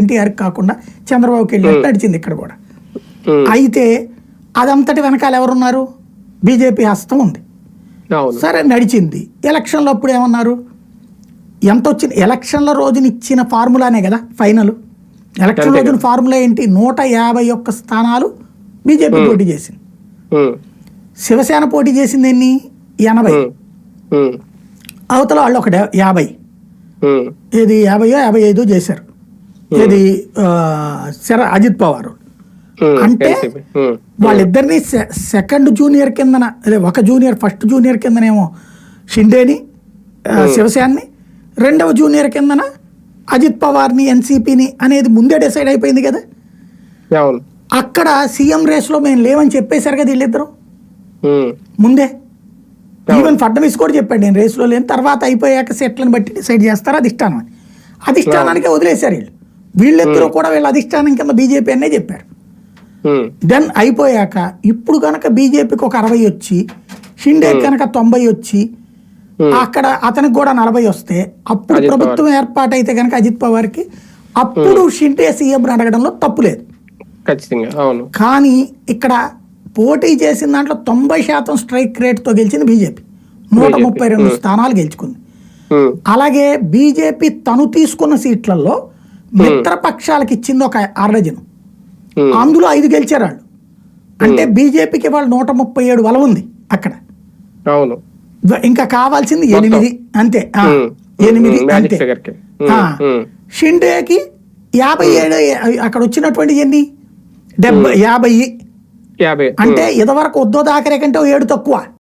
ఎన్టీఆర్ కాకుండా చంద్రబాబుకి వెళ్ళి నడిచింది ఇక్కడ కూడా. అయితే అదంతటి వెనకాల ఎవరున్నారు? బీజేపీ హస్తం ఉంది. సరే నడిచింది. ఎలక్షన్లో అప్పుడు ఏమన్నారు? ఎంత వచ్చింది ఎలక్షన్ల రోజున ఇచ్చిన ఫార్ములానే కదా ఫైనల్. ఎలక్షన్ రోజున ఫార్ములా ఏంటి? నూట యాభై ఒక్క స్థానాలు బీజేపీ పోటీ చేసింది. శివసేన పోటీ చేసింది ఎన్ని? ఎనభై. అవతల వాళ్ళు ఒక యాభై. ఇది యాభైయో యాభై ఐదో చేశారు. ఇది ఆ, శర అజిత్ పవార్. ఉమ్, అంటే ఉమ్, వాళ్ళిద్దరిని సెకండ్ జూనియర్ కిందన అదే ఒక జూనియర్ ఫస్ట్ జూనియర్ కిందనేమో షిండేని శివసేన్ని రెండవ జూనియర్ కిందన అజిత్ పవార్ని ఎన్సీపీని అనేది ముందే డిసైడ్ అయిపోయింది కదా? అక్కడ సీఎం రేస్లో మేము లేవని చెప్పేశారు కదా వీళ్ళిద్దరు? ముందే? ఈవెన్ ఫడ్నవీస్ కూడా చెప్పాడు నేను రేసులో లేని తర్వాత అయిపోయాక సెట్లను బట్టి డిసైడ్ చేస్తారు అధిష్టానం అని అధిష్టానానికే వదిలేశారు వీళ్ళు. వీళ్ళిద్దరూ కూడా వీళ్ళ అధిష్టానం కింద బీజేపీ అనే చెప్పారు. దెన్ అయిపోయాక ఇప్పుడు కనుక బీజేపీకి ఒక అరవై వచ్చి షిండే కనుక తొంభై వచ్చి. అక్కడ అతనికి కూడా నలభై వస్తే అప్పుడు ప్రభుత్వం ఏర్పాటైతే కనుక అజిత్ పవార్కి అప్పుడు షిండే సీఎం అడగడంలో తప్పు లేదు. అవును. కానీ ఇక్కడ పోటీ చేసిన దాంట్లో తొంభై శాతం స్ట్రైక్ రేట్తో గెలిచింది బీజేపీ. నూట ముప్పై రెండు స్థానాలు గెలుచుకుంది. అలాగే బీజేపీ తను తీసుకున్న సీట్లలో మిత్రపక్షాలకు ఇచ్చింది ఒక అరడజను అందులో ఐదు గెలిచారు వాళ్ళు అంటే బీజేపీకి వాళ్ళు నూట ముప్పై ఏడు బలం ఉంది అక్కడ. అవును. ఇంకా కావాల్సింది ఎనిమిది అంతే. ఎనిమిది అంతే. షిండేకి యాభై ఏడు అక్కడ వచ్చినటువంటి ఎన్ని? డెబ్బై యాభై. అంటే ఇదివరకు ఉద్దో దాకరే కంటే ఏడు తక్కువ.